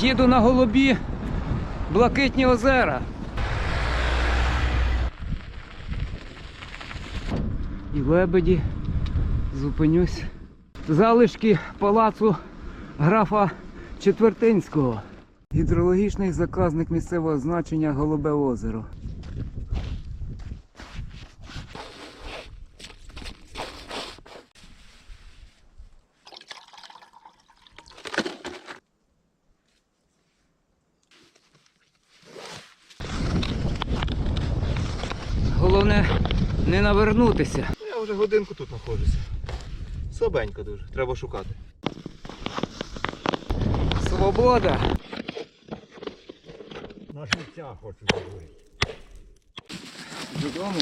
Їду на голубі блакитні озера. І лебеді. Зупинюсь. Залишки палацу графа Четвертинського. Гідрологічний заказник місцевого значення Голубе озеро. Головне Ну, Я вже годинку тут знаходжуся. Слабенько дуже, треба шукати. Свобода. На життя хочу зробити. Додому.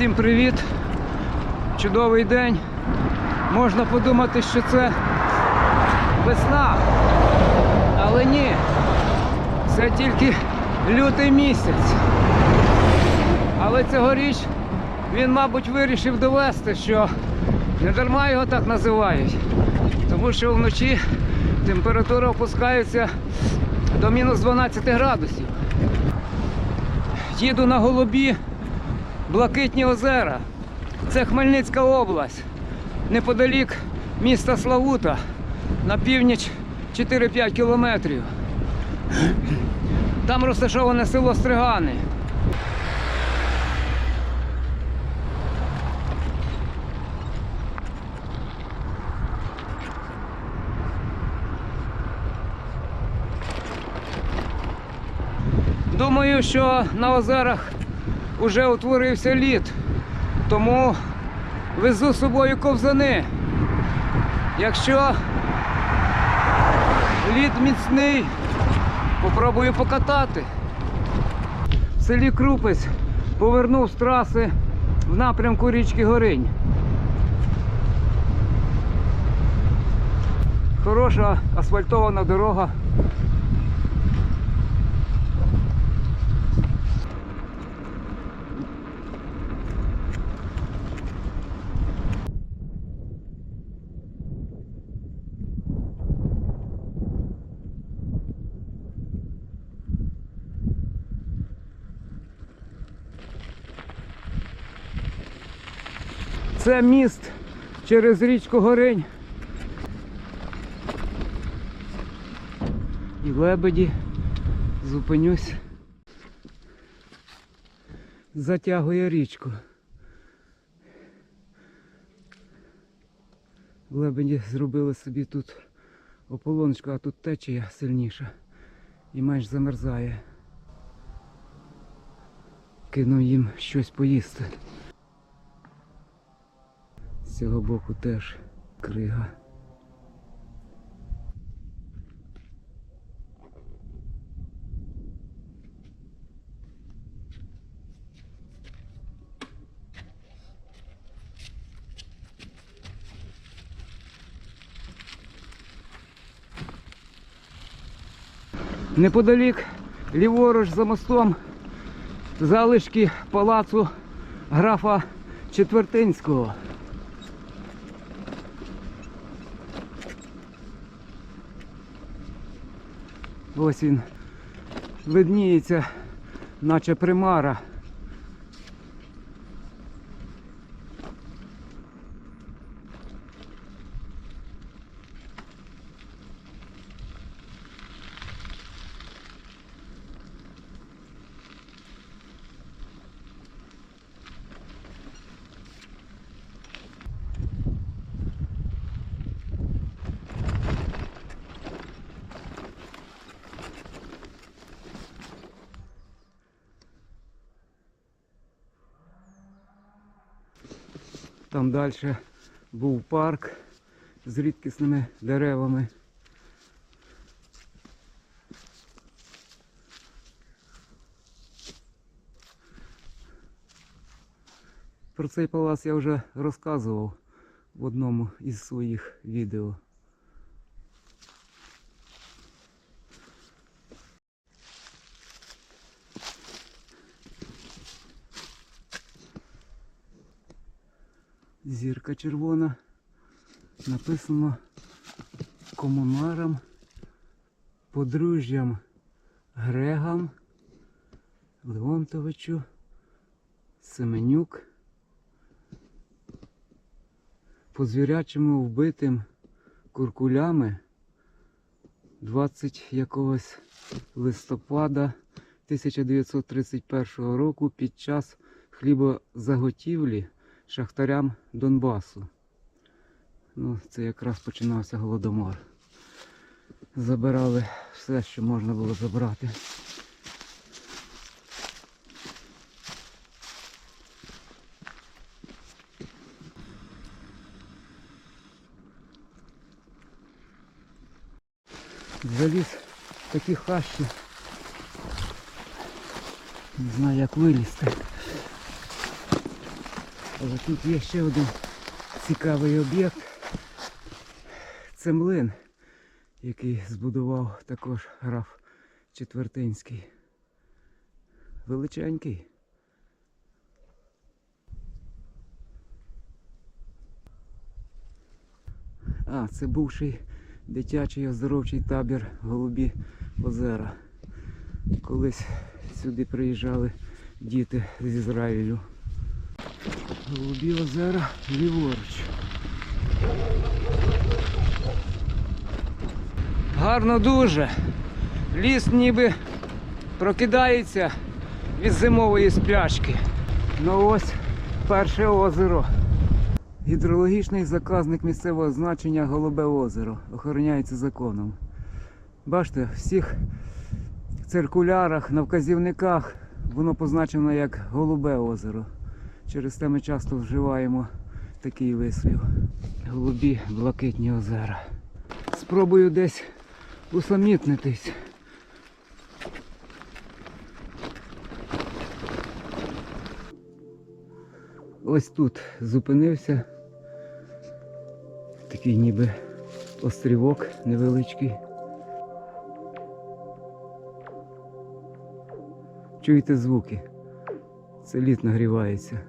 Всім привіт! Чудовий день. Можна подумати, що це весна. Але ні, це тільки лютий місяць. Але цьогоріч він, мабуть, вирішив довести, що не дарма його так називають. Тому що вночі температура опускається до мінус 12 градусів. Їду на голубі блакитні озера. Це Хмельницька область. Неподалік міста Славута на північ 4-5 кілометрів. Там розташоване село Стригани. Думаю, що на озерах вже утворився лід, тому везу з собою ковзани. Якщо лід міцний, попробую покатати. В селі Крупець повернув з траси в напрямку річки Горинь. Хороша асфальтована дорога. Це міст через річку Горинь. І лебеді. Зупинюсь. Затягує річку. Лебеді зробили собі тут ополоночку, а тут течія сильніша і менш замерзає. Кину їм щось поїсти. Цього боку теж крига. Неподалік, ліворуч за мостом, залишки палацу графа Четвертинського. Ось він видніється, наче примара. Там далі був парк з рідкісними деревами. Про цей палац я вже розказував в одному із своїх відео. Зірка червона. Написано комунарам, подружжям Грегам, Леонтовичу, Семенюк. По звірячому вбитим куркулями 20 якогось листопада 1931 року під час хлібозаготівлі шахтарям Донбасу. Ну, це якраз починався голодомор. Забирали все, що можна було забрати. Заліз в такі хащі. Не знаю як вилізти. Але тут є ще один цікавий об'єкт. Це млин, який збудував також граф Четвертинський. Величенький. А, це бувший дитячий оздоровчий табір Голубі озера. Колись сюди приїжджали діти з Ізраїлю. Голубі озера ліворуч. Гарно дуже. Ліс ніби прокидається від зимової сплячки. Ну ось перше озеро. Гідрологічний заказник місцевого значення Голубе озеро. Охороняється законом. Бачите, в всіх циркулярах, на вказівниках воно позначено як Голубе озеро. Через те ми часто вживаємо такий вислів. Голубі блакитні озера. Спробую десь усамітнитись. Ось тут зупинився. Такий ніби острівок невеличкий. Чуєте звуки? Це лід нагрівається.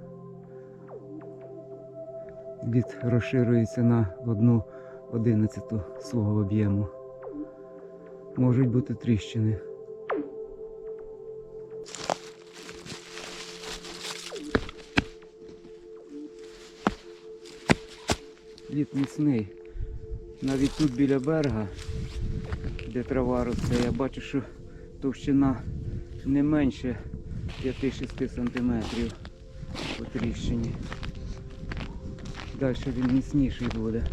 Лід розширюється на одну одинадцяту свого об'єму. Можуть бути тріщини. Лід міцний. Навіть тут біля берега, де трава росте, я бачу, що товщина не менше 5-6 сантиметрів по тріщині. Далі він міцніший буде.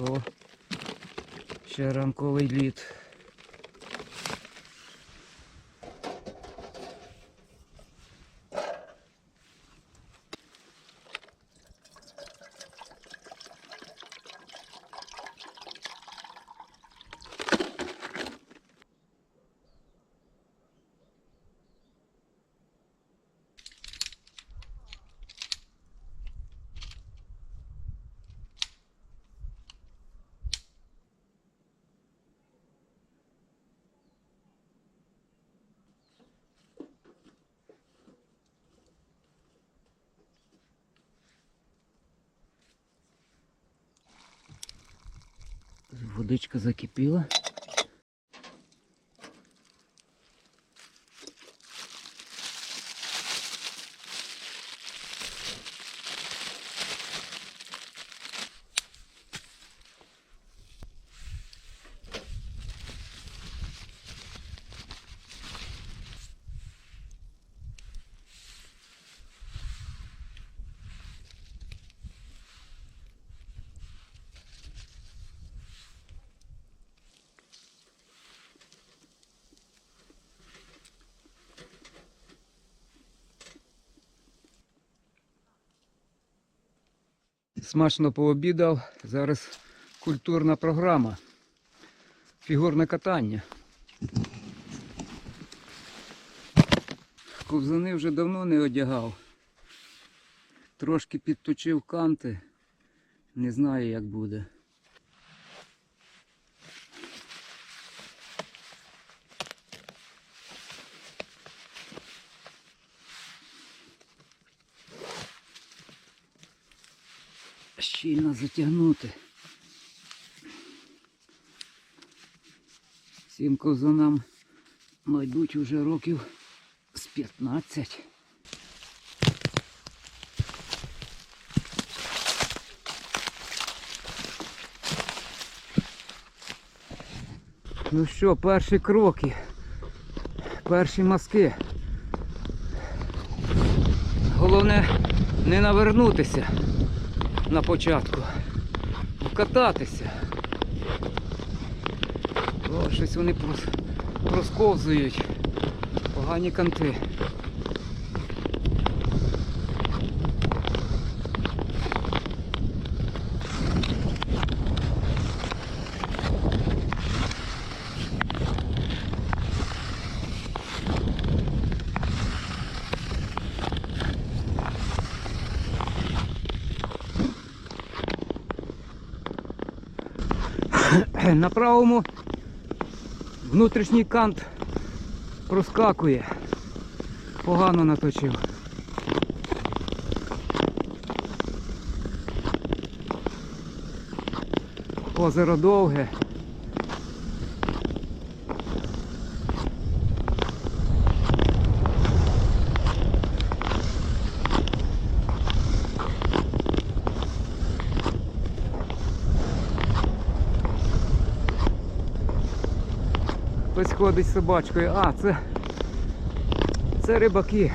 О, ще ранковий лід. Водичка закипіла. Смачно пообідав. Зараз культурна програма. Фігурне катання. Ковзани вже давно не одягав. Трошки підточив канти. Не знаю, як буде. Затягнути. Цим ковзанам, мабуть, уже років з 15. Ну що, перші кроки, перші мазки. Головне не навернутися на початку. Вкататися. О, щось вони прос... просковзують. Погані канти. На правому внутрішній кант проскакує. Погано наточив. Озеро довге. Хтось ходить з собачкою. А, це. Це рибаки.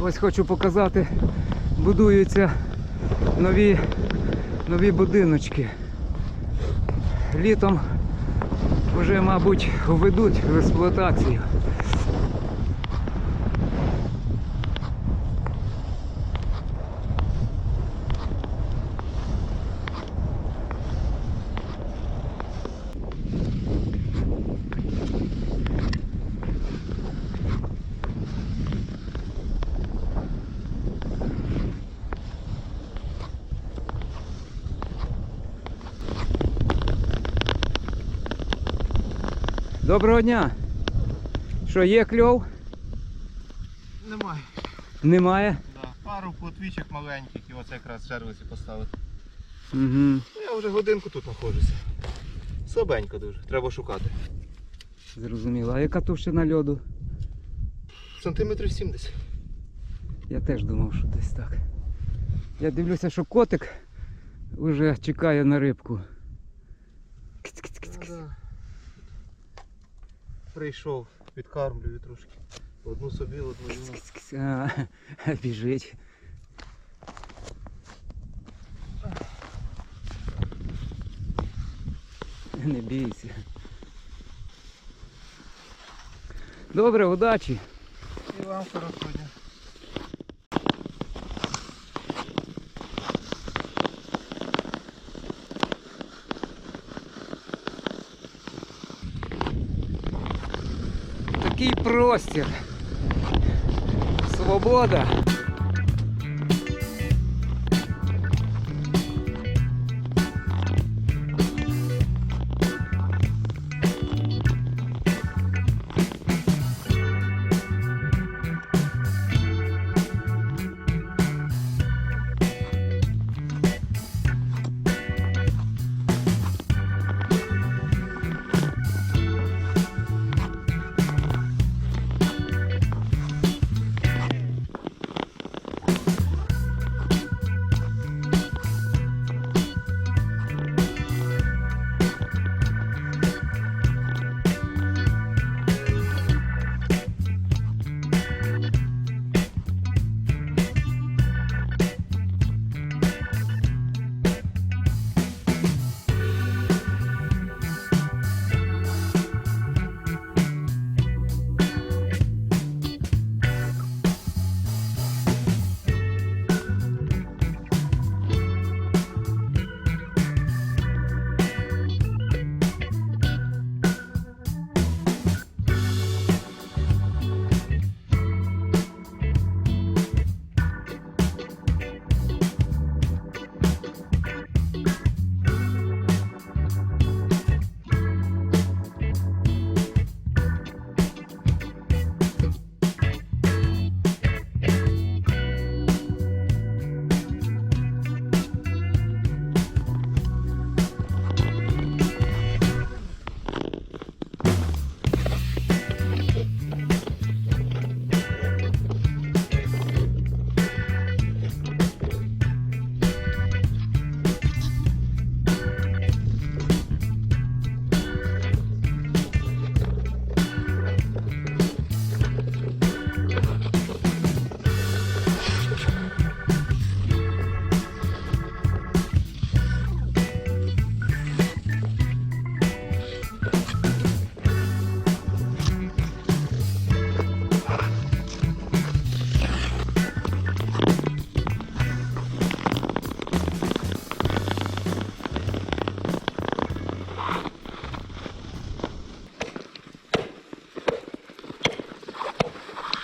Ось хочу показати, будуються нові, нові будиночки. Літом вже, мабуть, введуть в експлуатацію. Доброго дня! Що, є кльов? Немає. Немає. Да. Пару плотвічок маленьких і оце якраз сервісі поставити. Угу. Ну, я вже годинку тут знаходжуся. Слабенько дуже, треба шукати. Зрозуміло. А яка товщина льоду? Сантиметрів 70. Я теж думав, що десь так. Я дивлюся, що котик вже чекає на рибку. Киць-киць-киць. Да. Прийшов, підкармлюю трошки. Одну собі, одну йому. Біжить. Не бійся. Добре, удачі. І вам хорошого дня. Такий простір. Свобода.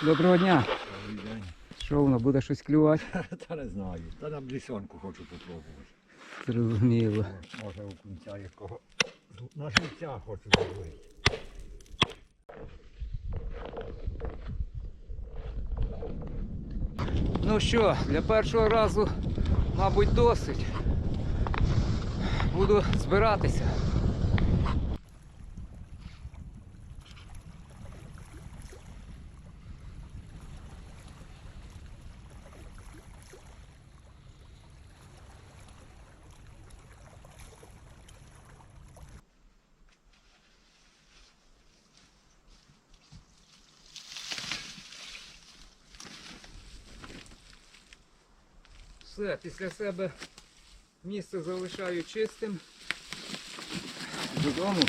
Доброго дня. Добрий день. Що воно буде щось клювати? Та не знаю. Та на блісонку хочу попробувати. Зрозуміло. Може у кінця якого. На життя хочу зробити. Ну що, для першого разу, мабуть, досить. Буду збиратися. Все, після себе місце залишаю чистим. Додому